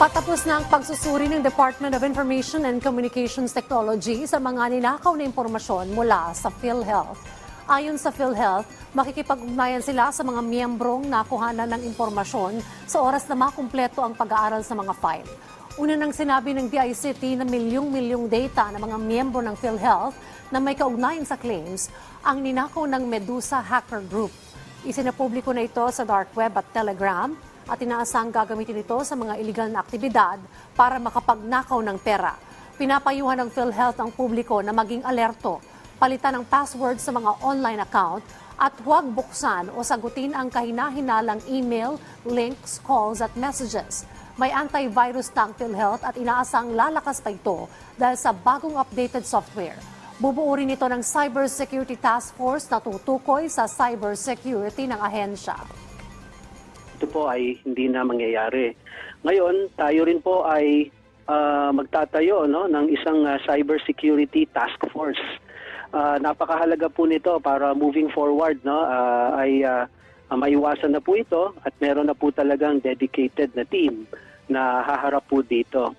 Patapos na ang pagsusuri ng Department of Information and Communications Technology sa mga ninakaw na impormasyon mula sa PhilHealth. Ayon sa PhilHealth, makikipag-ugnayan sila sa mga miyembrong nakuhanan ng impormasyon sa oras na makumpleto ang pag-aaral sa mga file. Una nang sinabi ng DICT na milyong-milyong data ng mga miyembro ng PhilHealth na may kaugnayan sa claims ang ninakaw ng Medusa Hacker Group. Isinapubliko na ito sa dark web at Telegram at inaasang gagamitin ito sa mga iligal na aktibidad para makapagnakaw ng pera. Pinapayuhan ng PhilHealth ang publiko na maging alerto, palitan ng password sa mga online account at huwag buksan o sagutin ang kahina-hinalang email, links, calls at messages. May antivirus na ang PhilHealth at inaasang lalakas pa ito dahil sa bagong updated software. Bubuo rin ito ng Cybersecurity Task Force na tutukoy sa cybersecurity ng ahensya. Ito po ay hindi na mangyayari. Ngayon, tayo rin po ay ah, magtatayo no, ng isang ah, cybersecurity task force. Ah, napakahalaga po nito para moving forward no, ah, ay ah, maiwasan na po ito at meron na po talagang dedicated na team na haharap po dito.